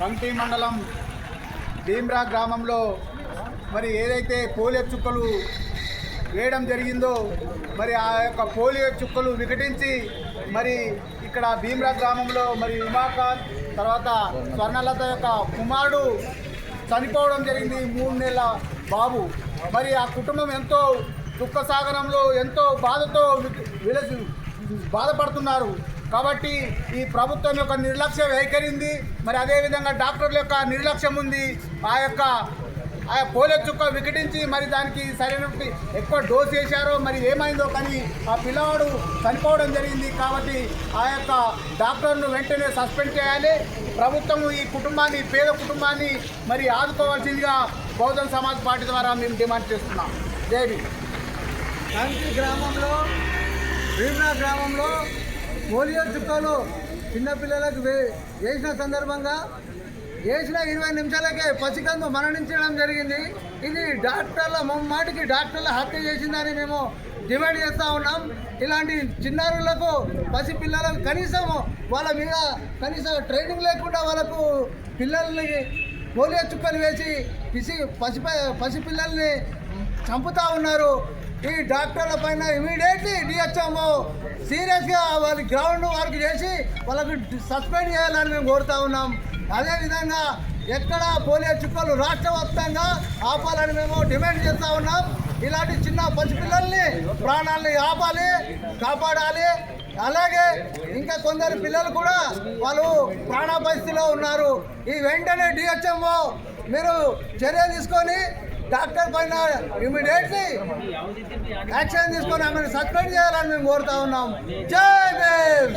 పంక్తి మండలం భీమ్రా గ్రామంలో మరి ఏదైతే పోలియో చుక్కలు వేయడం జరిగిందో మరి ఆ యొక్క పోలియో చుక్కలు వికటించి మరి ఇక్కడ భీమ్రా గ్రామంలో మరి ఉమాకాంత్ తర్వాత స్వర్ణలత యొక్క కుమారుడు చనిపోవడం జరిగింది మూడు నెలల బాబు. మరి ఆ కుటుంబం ఎంతో దుఃఖ సాగరంలో ఎంతో బాధతో విలసి బాధపడుతున్నారు. కాబట్టి ఈ ప్రభుత్వం యొక్క నిర్లక్ష్య వైఖరింది మరి అదేవిధంగా డాక్టర్ల యొక్క నిర్లక్ష్యం ఉంది. ఆ యొక్క ఆ పోలియో చుక్క వికటించి మరి దానికి సరైన ఎక్కువ డోస్ వేశారో మరి ఏమైందో కానీ ఆ పిల్లవాడు చనిపోవడం జరిగింది కాబట్టి ఆ యొక్క డాక్టర్ను వెంటనే సస్పెండ్ చేయాలి. ప్రభుత్వం ఈ కుటుంబాన్ని పేద కుటుంబాన్ని మరి ఆదుకోవాల్సిందిగా బహుజన్ సమాజ్ పార్టీ ద్వారా మేము డిమాండ్ చేస్తున్నాం. దేవి భీమ్. గ్రామంలో భీమ్రా గ్రామంలో పోలియో చుక్కలు చిన్నపిల్లలకు వే- వేసిన సందర్భంగా వేసిన ఇరవై నిమిషాలకే పసికందు మరణించడం జరిగింది. ఇది డాక్టర్ల మాటికి డాక్టర్ల హత్య చేసిందని మేము డిమాండ్ చేస్తూ ఉన్నాం. ఇలాంటి చిన్నారులకు పసిపిల్లలకు కనీసం వాళ్ళ మీద కనీసం ట్రైనింగ్ లేకుండా వాళ్ళకు పిల్లల్ని పోలియో చుక్కలు వేసి పిసి పసి పసిపిల్లల్ని చంపుతా ఉన్నారు. ఈ డాక్టర్ల పైన ఇమీడియట్లీ డిహెచ్ఎంఓ సీరియస్గా వాళ్ళ గ్రౌండ్ వర్క్ చేసి వాళ్ళకు సస్పెండ్ చేయాలని మేము కోరుతా ఉన్నాం. అదేవిధంగా ఎక్కడ పోలియో చుక్కలు రాష్ట్ర వ్యాప్తంగా ఆపాలని మేము డిమాండ్ చేస్తూ ఉన్నాం. ఇలాంటి చిన్న పసిపిల్లల్ని ప్రాణాలని ఆపాలి కాపాడాలి. అలాగే ఇంకా కొందరు పిల్లలు కూడా వాళ్ళు ప్రాణాపరిస్థితిలో ఉన్నారు. ఈ వెంటనే డిహెచ్ఎంఓ మీరు చర్య తీసుకొని డాక్టర్ పైన ఇమీడియట్లీ యాక్షన్ తీసుకొని ఆమెను సస్పెండ్ చేయాలని మేము కోరుతా ఉన్నాం జై భీమ్